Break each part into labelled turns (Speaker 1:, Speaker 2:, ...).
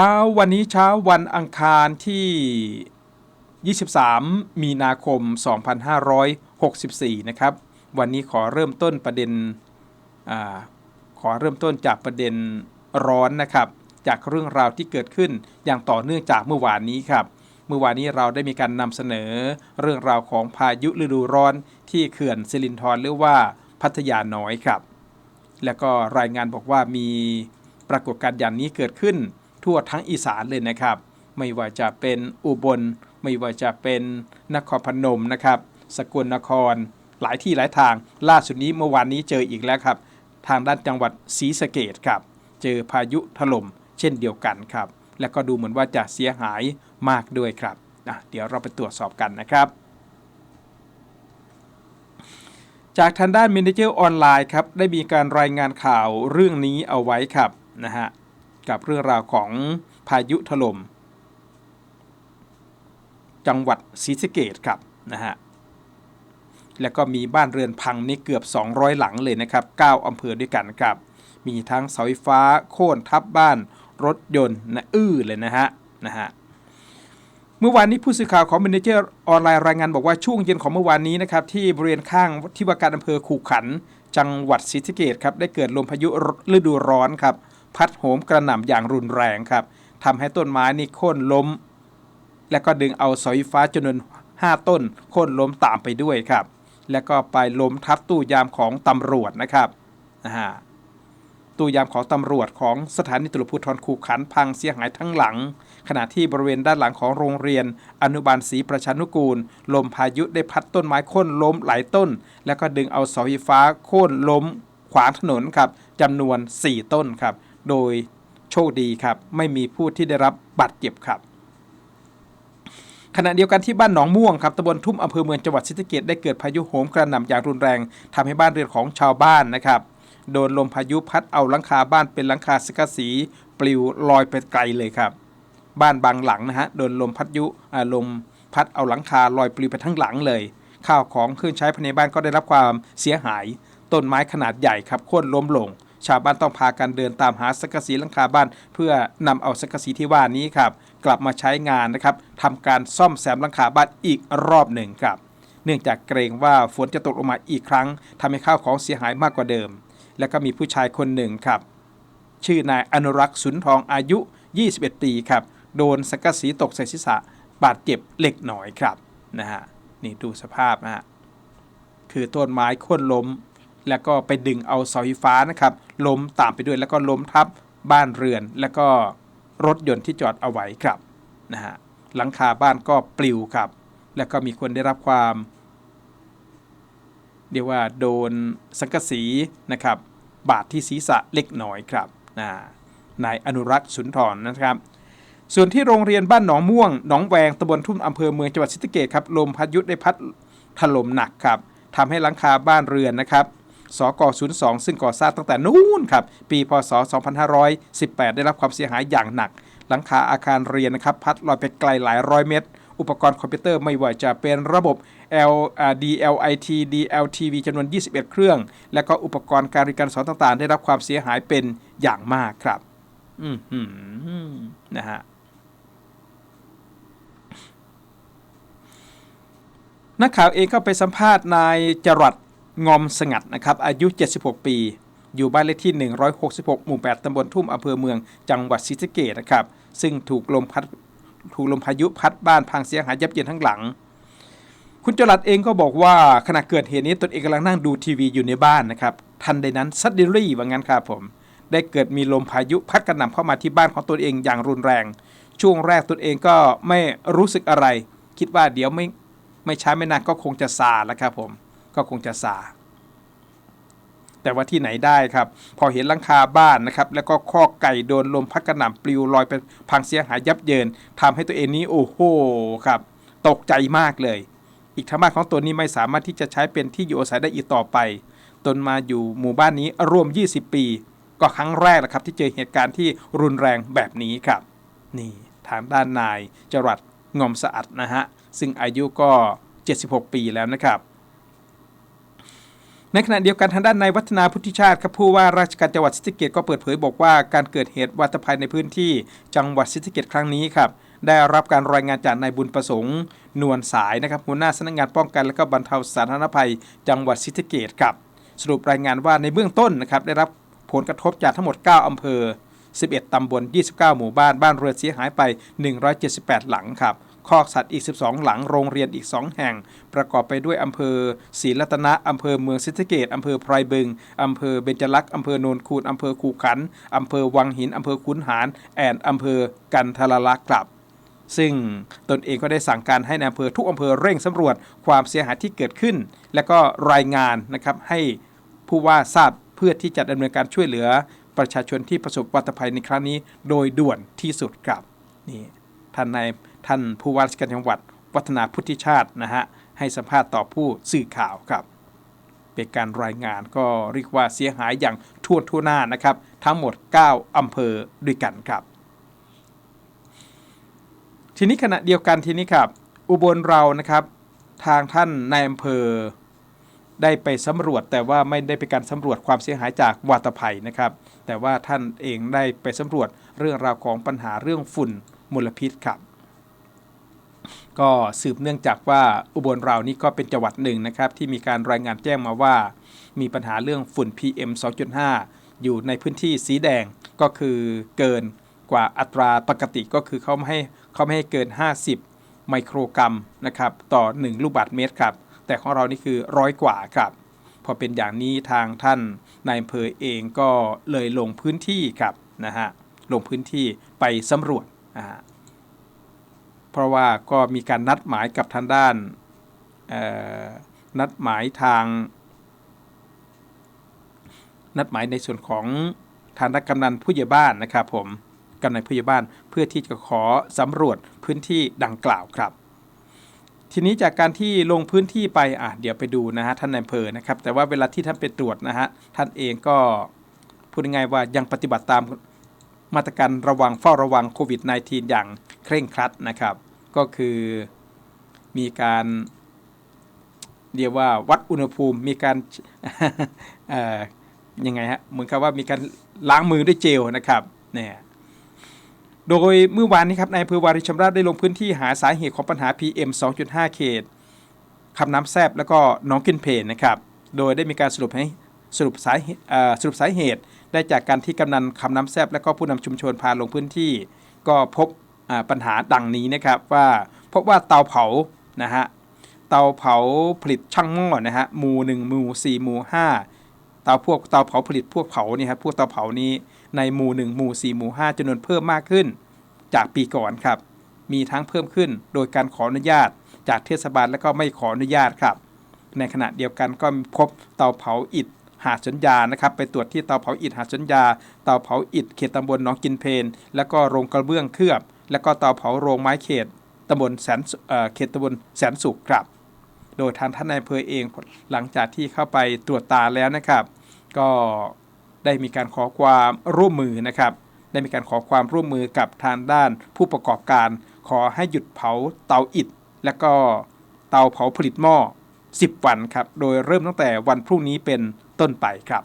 Speaker 1: ช้าวันนี้เช้าวันอังคารที่ 23 มีนาคม 2564 นะครับ วันนี้ขอเริ่มต้นประเด็นอขอเริ่มต้นจากประเด็นร้อนนะครับ จากเรื่องราวที่เกิดขึ้นอย่างต่อเนื่องจากเมื่อวานนี้ครับ เมื่อวานนี้เราได้มีการนำเสนอเรื่องราวของพายุฤดูร้อนที่เขื่อนสิรินธรหรือว่าพัทยาน้อยครับ แล้วก็รายงานบอกว่ามีปรากฏการณ์อย่างนี้เกิดขึ้น ทั่วทั้งอีสานเลยนะครับ ไม่ว่าจะเป็นอุบล ไม่ว่าจะเป็นนครพนมนะครับ สกลนคร หลายที่หลายทาง ล่าสุดนี้เมื่อวานนี้เจออีกแล้วครับ ทางด้านจังหวัดศรีสะเกดครับ เจอพายุถล่มเช่นเดียวกันครับ และก็ดูเหมือนว่าจะเสียหายมากด้วยครับอะเดี๋ยวเราไปตรวจสอบกันนะครับจากทางด้าน m ม n เจอร์ออนไลน์ครับ ได้มีการรายงานข่าวเรื่องนี้เอาไว้ครับนะฮะ กับเรื่องราวของพายุถล่มจังหวัดศรีสะเกดครับนะฮะแล้วก็มีบ้านเรือนพังนี่เกือบ 200 หลังเลยนะครับ 9 อำเภอด้วยกันครับ มีทั้งเสาไฟฟ้าโค่นทับบ้านรถยนต์นะอื้อเลยนะฮะนะฮะเมื่อวานนี้ผู้สื่อข่าวของ m ม n เจอร์ออนไลน์รายงานบอกว่าช่วงเย็นของเมื่อวานนี้นะครับที่บริเวณข้างที่ว่าการอำเภอขู่ขัน จังหวัดศรีสะเกดครับได้เกิดลมพายุฤดูร้อนครับ พัดโหมกระหน่ำอย่างรุนแรงครับทำให้ต้นไม้นี่โค่นล้ม และก็ดึงเอาเสาไฟฟ้าจำนวน5 ต้นโค่นล้มตามไปด้วยครับ แล้วก็ไปล้มทับตู้ยามของตำรวจนะครับนะฮะตู้ยามของตำรวจของสถานีตำรวจภูธรคูขันพังเสียหายทั้งหลัง ขณะที่บริเวณด้านหลังของโรงเรียน อนุบาลศรีประชานุกูล ลมพายุได้พัดต้นไม้โค่นล้มหลายต้น แล้วก็ดึงเอาเสาไฟฟ้าโค่นล้มขวางถนนครับจำนวน 4 ต้นครับ โดยโชคดีครับ ไม่มีผู้ที่ได้รับบาดเจ็บครับ ขณะเดียวกันที่บ้านหนองม่วงครับตำบลทุ่มอำเภอเมืองจังหวัดศรีสะเกษได้เกิดพายุโหมกระหน่ำอย่างรุนแรงทำให้บ้านเรือนของชาวบ้านนะครับโดนลมพายุพัดเอาหลังคาบ้านเป็นหลังคาสกสี ปลิวลอยไปไกลเลยครับ บ้านบางหลังนะฮะโดนลมพัดยุลมพัดเอาหลังคาลอยปลิวไปทั้งหลังเลย ข้าวของเครื่องใช้ภายในบ้านก็ได้รับความเสียหาย ต้นไม้ขนาดใหญ่ครับโค่นล้มลง ชาวบ้านต้องพากันเดินตามหาสังกะสีหลังคาบ้าน เพื่อนำเอาสังกะสีที่ว่านี้ครับ กลับมาใช้งานนะครับทำการซ่อมแซมหลังคาบ้านอีกรอบหนึ่งครับ เนื่องจากเกรงว่าฝนจะตกลงมาอีกครั้งทำให้ข้าวของเสียหายมากกว่าเดิม แล้วก็มีผู้ชายคนหนึ่งครับ ชื่อนายอนุรักษ์สุนทองอายุ 21 ปีครับ โดนสังกะสีตกใส่ศีรษะบาดเจ็บเล็กน้อยครับนะฮะนี่ดูสภาพนะฮะคือต้นไม้โค่นล้ม แล้วก็ไปดึงเอาเสาไฟฟ้านะครับล้มตามไปด้วยแล้วก็ล้มทับบ้านเรือน แล้วก็รถยนต์ที่จอดเอาไว้ครับนะฮะหลังคาบ้านก็ปลิวครับ แล้วก็มีคนได้รับความ เรียกว่าโดนสังกะสีนะครับ บาดที่ศีรษะเล็กน้อยครับนะนายอนุรักษ์สุนทรนะครับ ส่วนที่โรงเรียนบ้านหนองม่วงหนองแวงตำบลทุ่มอำเภอเมืองจังหวัดศรีสะเกษครับลมพายุได้พัดถล่มหนักครับทำให้หลังคาบ้านเรือนนะครับ สก02 ซึ่งก่อสร้างตั้งแต่นู้นครับ ปีพศ 2518 ได้รับความเสียหายอย่างหนัก หลังคาอาคารเรียนนะครับพัดลอยไปไกลหลายร้อยเมตร อุปกรณ์คอมพิวเตอร์ไม่ว่าจะเป็นระบบ L DLIT DLTV จำนวน 21 เครื่อง และก็อุปกรณ์การเรียนการสอนต่างๆ ได้รับความเสียหายเป็นอย่างมากครับ อืมหืมนะฮะนักข่าวเองก็ไปสัมภาษณ์นายจรัด งอมสงัดนะครับอายุ 76 ปี อยู่บ้านเลขที่ 166 หมู่ 8ตำบลทุ่มอำเภอเมืองจังหวัดศรีสะเกษนะครับ ซึ่งถูกลมพัดถูกลมพายุพัดบ้านพังเสียหายยับเยินทั้งหลัง คุณจรัดเองก็บอกว่าขณะเกิดเหตุนี้ตนเองกำลังนั่งดูทีวีอยู่ในบ้านนะครับ ทันใดนั้นซัดเดลี่ว่างั้นครับผม ได้เกิดมีลมพายุพัดกระหน่ำเข้ามาที่บ้านของตนเองอย่างรุนแรง ช่วงแรกตนเองก็ไม่รู้สึกอะไร คิดว่าเดี๋ยวไม่ไม่ช้าไม่นานก็คงจะซาแล้วครับผม ก็คงจะซา แต่ว่าที่ไหนได้ครับ พอเห็นหลังคาบ้านนะครับ แล้วก็คอกไก่โดนลมพัดกระหน่ำปลิวลอยเป็นพังเสียหายยับเยินทำให้ตัวเองนี้โอ้โหครับ ตกใจมากเลย อีกทั้งบ้านของตนนี้ไม่สามารถที่จะใช้เป็นที่อยู่อาศัยได้อีกต่อไปตนมาอยู่หมู่บ้านนี้ร่วม 20 ปี ก็ครั้งแรกแหละครับ ที่เจอเหตุการณ์ที่รุนแรงแบบนี้ครับ นี่ทางด้านนายจรัดงอมสะอาดนะฮะ ซึ่งอายุก็ 76 ปีแล้วนะครับ ในขณะเดียวกันทางด้านนายวัฒนาพุทธิชาติครับผู้ว่าราชการจังหวัดศรีสะเกษก็เปิดเผยบอกว่าการเกิดเหตุวัตภัยในพื้นที่จังหวัดศรีสะเกษครั้งนี้ครับได้รับการรายงานจากนายบุญประสงค์ นวลสายนะครับหัวหน้าสำนักงานป้องกันและก็บรรเทาสาธารณภัย จังหวัดศรีสะเกษครับ สรุปรายงานว่าในเบื้องต้นนะครับได้รับผลกระทบจากทั้งหมด 9 อำเภอ 11 ตำบล 29 หมู่บ้าน บ้านเรือนเสียหายไป 178 หลังครับ คอกสัตว์อีก 12 หลังโรงเรียนอีก 2 แห่ง ประกอบไปด้วยอำเภอศรีรัตนะอำเภอเมืองศรีสะเกษอำเภอไพรบึงอำเภอเบญจลักษ์อำเภอโนนคูนอำเภอคูขันอำเภอวังหินอำเภอขุนหารแอนอำเภอกันทรลักษณ์ครับซึ่งตนเองก็ได้สั่งการให้ในอำเภอทุกอำเภอเร่งสำรวจความเสียหายที่เกิดขึ้น และก็รายงานนะครับให้ผู้ว่าทราบเพื่อที่จะดำเนินการช่วยเหลือ ประชาชนที่ประสบวัตภัยในครั้งนี้ โดยด่วนที่สุดครับนี่ท่านนาย ท่านผู้ว่าราชการจังหวัด วัฒนาพุทธิชาตินะฮะให้สัมภาษณ์ต่อผู้สื่อข่าวครับ เป็นการรายงานก็เรียกว่าเสียหายอย่างทั่วทั่วหน้านะครับ ทั้งหมด 9 อำเภอด้วยกันครับ ทีนี้ขณะเดียวกันทีนี้ครับ อุบลเรานะครับ ทางท่านนายอำเภอได้ไปสำรวจแต่ว่าไม่ได้เป็นการสำรวจความเสียหายจากวาตภัยนะครับ แต่ว่าท่านเองได้ไปสำรวจเรื่องราวของปัญหาเรื่องฝุ่นมลพิษครับ ก็สืบเนื่องจากว่าอุบลเรานี่ก็เป็นจังหวัดหนึ่งนะครับ ที่มีการรายงานแจ้งมาว่า มีปัญหาเรื่องฝุ่น PM 2.5 อยู่ในพื้นที่สีแดงก็คือเกินกว่าอัตราปกติก็คือเขาไม่ให้เขาไม่ให้เกิน 50 ไมโครกรัมนะครับต่อ 1 ลูกบาศก์เมตรครับ แต่ของเรานี่คือร้อยกว่าครับ พอเป็นอย่างนี้ทางท่านนายอำเภอเองก็เลยลงพื้นที่ครับนะฮะลงพื้นที่ไปสำรวจนะฮะ เพราะว่าก็มีการนัดหมายกับทางด้านนัดหมายทาง นัดหมายในส่วนของทางนักกำนันผู้ใหญ่บ้านนะครับผมกำนันผู้ใหญ่บ้านเพื่อที่จะขอสำรวจพื้นที่ดังกล่าวครับ ทีนี้จากการที่ลงพื้นที่ไปอะเดี๋ยวไปดูนะฮะท่านนายอำเภอนะครับ แต่ว่าเวลาที่ท่านไปตรวจนะฮะท่านเองก็พูดง่ายๆว่ายังปฏิบัติตามมาตรการระวังเฝ้าระวังโควิด -19 อย่างเคร่งครัดนะครับ ก็คือมีการเรียกว่าวัดอุณหภูมิมีการยังไงฮะเหมือนกับว่ามีการล้างมือด้วยเจลนะครับเนี่ยโดยเมื่อวานนี้ครับนายอำเภอวาริชำราบได้ลงพื้นที่หาสาเหตุของปัญหา PM 2.5 เขตคำน้ำแซบแล้วก็น้องกินเพลนนะครับโดยได้มีการสรุปให้สรุปสาเหตุสรุปสาเหตุ ได้จากการที่กำนันคำน้ำแซบและก็ผู้นำชุมชนพาลงพื้นที่ ก็พบ ปัญหาดังนี้นะครับว่าพบว่าเตาเผานะฮะเตาเผาผลิตช่างหม้อนะฮะหมู่หนึ่งหมู่สี่หมู่ห้าเตาพวกเตาเผาผลิตพวกเผานี่ครับพวกเตาเผานี้ในหมู่1หมู่4หมู่5จำนวนเพิ่มมากขึ้น จากปีก่อนครับ มีทั้งเพิ่มขึ้นโดยการขออนุญาต จากเทศบาลและก็ไม่ขออนุญาตครับ ในขณะเดียวกันก็พบเตาเผาอิฐหาดสัญญานะครับ ไปตรวจที่เตาเผาอิฐหาดสัญญา เตาเผาอิฐเขตตำบลหนองกินเพน แล้วก็โรงกระเบื้องเคลือบ แล้วก็เตาเผาโรงไม้เขตตำบลแสนเอ่อเขตตำบลแสนสุขครับ โดยทางท่านนายอำเภอเองหลังจากที่เข้าไปตรวจตาแล้วนะครับ ก็ได้มีการขอความร่วมมือนะครับ ได้มีการขอความร่วมมือกับทางด้านผู้ประกอบการ ขอให้หยุดเผาเตาอิฐ และก็เตาเผาผลิตหม้อ 10 วันครับ โดยเริ่มตั้งแต่วันพรุ่งนี้เป็นต้นไปครับ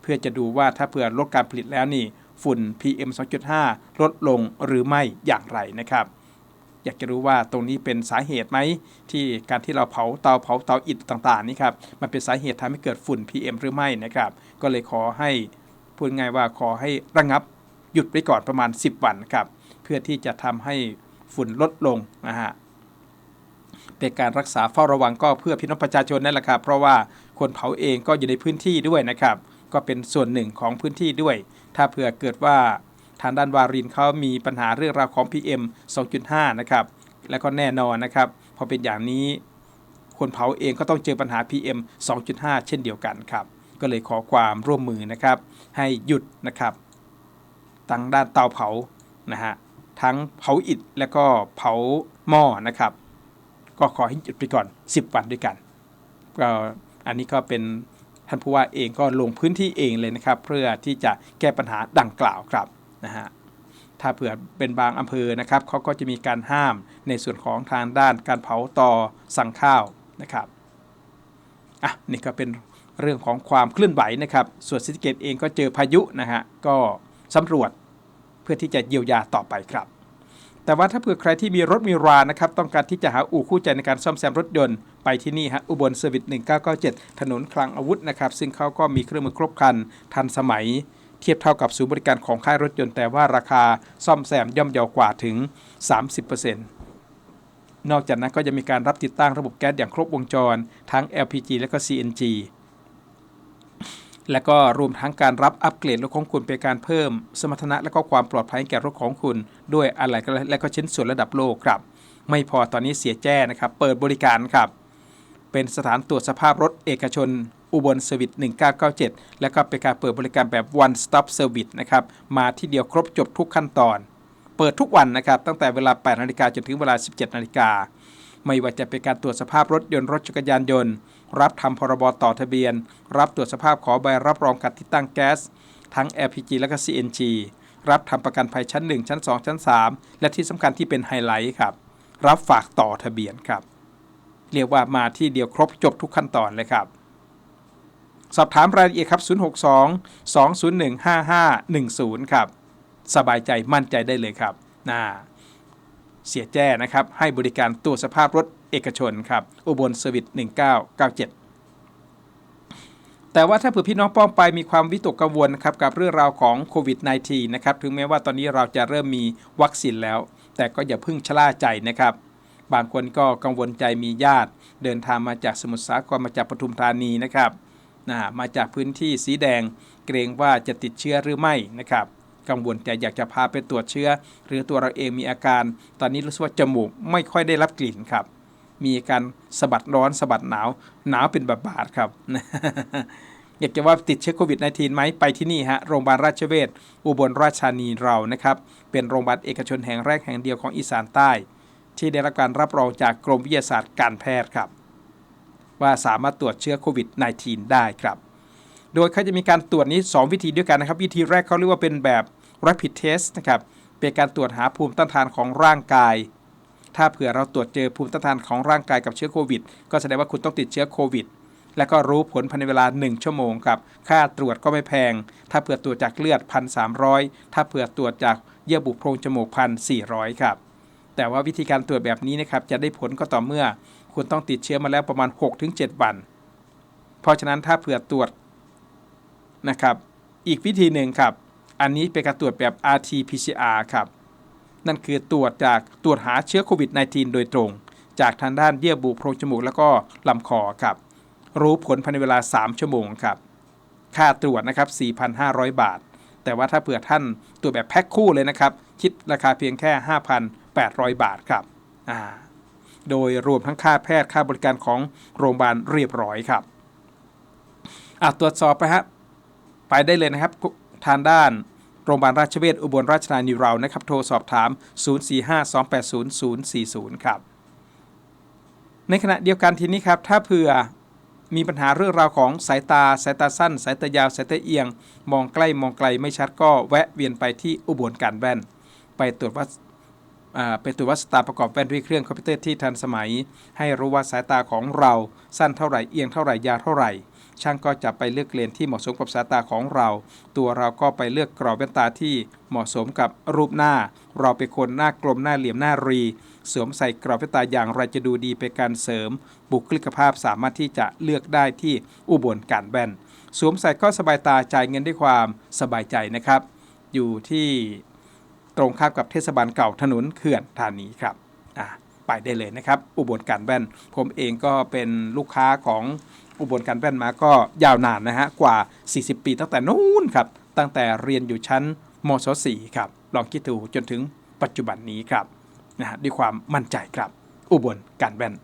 Speaker 1: เพื่อจะดูว่าถ้าเผื่อลดการผลิตแล้วนี่ ฝุ่น PM 2.5 ลดลงหรือไม่อย่างไรนะครับ อยากจะรู้ว่าตรงนี้เป็นสาเหตุไหม ที่การที่เราเผาเตาเผาเตาอิฐต่างๆนี่ครับมันเป็นสาเหตุทำให้เกิดฝุ่น PM หรือไม่นะครับ ก็เลยขอให้พูดง่ายว่าขอให้ระงับหยุดไว้ก่อนประมาณ 10 วันครับ เพื่อที่จะทำให้ฝุ่นลดลงนะฮะเป็นการรักษาเฝ้าระวังก็เพื่อพี่น้องประชาชนนั่นแหละครับ เพราะว่าคนเผาเองก็อยู่ในพื้นที่ด้วยนะครับ ก็เป็นส่วนหนึ่งของพื้นที่ด้วย ถ้าเผื่อเกิดว่าทางด้านวารินเขามีปัญหาเรื่องราวของ PM 2.5 นะครับ แล้วก็แน่นอนนะครับ พอเป็นอย่างนี้ คนเผาเองก็ต้องเจอปัญหา PM 2.5 เช่นเดียวกันครับ ก็เลยขอความร่วมมือนะครับ ให้หยุดนะครับทางด้านเตาเผานะฮะ ทั้งเผาอิฐและก็เผาหม้อนะครับ ก็ขอให้หยุดไปก่อน 10 วันด้วยกันก็อันนี้ก็เป็น ท่านผู้ว่าเองก็ลงพื้นที่เองเลยนะครับ เพื่อที่จะแก้ปัญหาดังกล่าวครับนะฮะถ้าเผื่อเป็นบางอำเภอนะครับเขาก็จะมีการห้ามในส่วนของทางด้านการเผาต่อสั่งข้าวนะครับอะนี่ก็เป็นเรื่องของความเคลื่อนไหวนะครับ ส่วนศรีสะเกดเองก็เจอพายุนะฮะก็สำรวจเพื่อที่จะเยียวยาต่อไปครับ แต่ว่าถ้าเผื่อใครที่มีรถมีรานะครับต้องการที่จะหาอู่คู่ใจในการซ่อมแซมรถยนต์ไปที่นี่ฮะอุบลเซอร์วิส1997 ถนนคลังอาวุธนะครับซึ่งเขาก็มีเครื่องมือครบครันทันสมัย เทียบเท่ากับศูนย์บริการของค่ายรถยนต์แต่ว่าราคาซ่อมแซมย่อมเยาวกว่าถึง 30%นอกจากนั้นก็จะมีการรับติดตั้งระบบแก๊สอย่างครบวงจร ทั้ง LPG และก็ CNG และก็รวมทั้งการรับอัปเกรดรถของคุณเป็นการเพิ่ม สมรรถนะและก็ความปลอดภัยให้แก่รถของคุณ ด้วยอะไรก็และก็ชิ้นส่วนระดับโลกครับ ไม่พอตอนนี้เสียแจ้นะครับ เปิดบริการครับ เป็นสถานตรวจสภาพรถเอกชน อุบลเซอร์วิส1997 และก็เป็นการเปิดบริการแบบ one stop service นะครับ มาที่เดียวครบจบทุกขั้นตอน เปิดทุกวันนะครับ ตั้งแต่เวลา 8 นาฬิกาจนถึงเวลา 17 นาฬิกา ไม่ว่าจะเป็นการตรวจสภาพรถยนต์รถจักรยานยนต์ รับทำพรบต่อทะเบียน รับตรวจสภาพขอใบรับรองการติดตั้งแก๊ส ทั้ง LPG และก็ CNG รับทำประกันภัยชั้น 1 ชั้น 2 ชั้น 3 และที่สำคัญที่เป็นไฮไลท์ครับ รับฝากต่อทะเบียนครับ เรียกว่ามาที่เดียวครบจบทุกขั้นตอนเลยครับ สอบถามรายละเอียดครับ 062 201 5510 ครับ สบายใจมั่นใจได้เลยครับน่า เสียแจ้นะครับ ให้บริการตรวจสภาพรถเอกชนครับอุบลเซอร์วิส1997แต่ว่าถ้าเผื่อพี่น้องป้องไปมีความวิตกกังวลนะครับกับเรื่องราวของโควิด -19 นะครับถึงแม้ว่าตอนนี้เราจะเริ่มมีวัคซีนแล้ว แต่ก็อย่าเพิ่งชะล่าใจนะครับ บางคนก็กังวลใจมีญาติ เดินทางมาจากสมุทรสาครมาจากปทุมธานีนะครับนะมาจากพื้นที่สีแดง เกรงว่าจะติดเชื้อหรือไม่นะครับ กังวลใจอยากจะพาไปตรวจเชื้อ หรือตัวเราเองมีอาการ ตอนนี้รู้สึกว่าจมูกไม่ค่อยได้รับกลิ่นครับ มีอาการสะบัดร้อนสะบัดหนาว หนาวเป็นบบบาดครับอยากจะว่าติดเชื้อโควิด -19 ไหมไปที่นี่ฮะ โรงพยาบาลราชเวชอุบลราชธานีเรานะครับ เป็นโรงพยาบาลเอกชนแห่งแรกแห่งเดียวของอีสานใต้ ที่ได้รับการรับรองจากกรมวิทยาศาสตร์การแพทย์ครับ ว่าสามารถตรวจเชื้อโควิด -19 ได้ครับ โดยเขาจะมีการตรวจนี้ 2 วิธีด้วยกันนะครับ วิธีแรกเขาเรียกว่าเป็นแบบ rapid test นะครับเป็นการตรวจหาภูมิต้านทานของร่างกาย ถ้าเผื่อเราตรวจเจอภูมิต้านทานของร่างกายกับเชื้อโควิด ก็แสดงว่าคุณต้องติดเชื้อโควิด และก็รู้ผลภายในเวลา 1 ชั่วโมงครับ ค่าตรวจก็ไม่แพง ถ้าเผื่อตรวจจากเลือด 1,300 ถ้าเผื่อตรวจจากเยื่อบุโพรงจมูก 1,400 ครับ แต่ว่าวิธีการตรวจแบบนี้นะครับจะได้ผลก็ต่อเมื่อ คุณต้องติดเชื้อมาแล้วประมาณ 6-7 วัน เพราะฉะนั้นถ้าเผื่อตรวจนะครับ อีกวิธีหนึ่งครับ อันนี้เป็นการตรวจแบบ RT-PCR ครับ นั่นคือตรวจจากตรวจหาเชื้อโควิด -19 โดยตรง จากทางด้านเยื่อบุโพรงจมูกแล้วก็ลำคอครับ รู้ผลภายในเวลา 3 ชั่วโมงครับ ค่าตรวจนะครับ 4,500 บาท แต่ว่าถ้าเผื่อท่านตรวจแบบแพ็คคู่เลยนะครับ คิดราคาเพียงแค่ 5,800 บาทครับอ่าโดยรวมทั้งค่าแพทย์ค่าบริการของโรงพยาบาลเรียบร้อยครับอะตรวจสอบไปฮะไปได้เลยนะครับทางด้าน รงพยาบาลราชเวชอุบลราชธานีเรานะครับ โทรสอบถาม 045280040 ครับ ในขณะเดียวกันทีนี้ครับ ถ้าเผื่อมีปัญหาเรื่องราวของสายตา สายตาสั้น สายตายาว สายตาเอียง มองใกล้มองไกลไม่ชัดก็แวะเวียนไปที่อุบลการแว่น ไปตรวจวัดไปตรวจวัดสายตาประกอบแว่นด้วยเครื่องคอมพิวเตอร์ที่ทันสมัย ให้รู้ว่าสายตาของเราสั้นเท่าไหร่เอียงเท่าไหร่ยาวเท่าไหร่ ช่างก็จะไปเลือกเลนที่เหมาะสมกับสายตาของเรา ตัวเราก็ไปเลือกกรอบแว่นตาที่เหมาะสมกับรูปหน้า เราเป็นคนหน้ากลมหน้าเหลี่ยมหน้ารี สวมใส่กรอบแว่นตาอย่างไรจะดูดีเป็นการเสริม บุคลิกภาพสามารถที่จะเลือกได้ที่อุบลการแว่นสวมใส่ก็สบายตาจ่ายเงินด้วยความสบายใจนะครับ อยู่ที่ตรงข้ามกับเทศบาลเก่าถนนเขื่อนธานีครับ ไปได้เลยนะครับ อุบลการแว่น ผมเองก็เป็นลูกค้าของอุบลการแว่นมาก็ยาวนานนะฮะกว่า 40 ปีตั้งแต่นู้นครับ ตั้งแต่เรียนอยู่ชั้นมศ4ครับ ลองคิดดูจนถึงปัจจุบันนี้ครับนะฮะด้วยความมั่นใจครับ อุบลการแว่น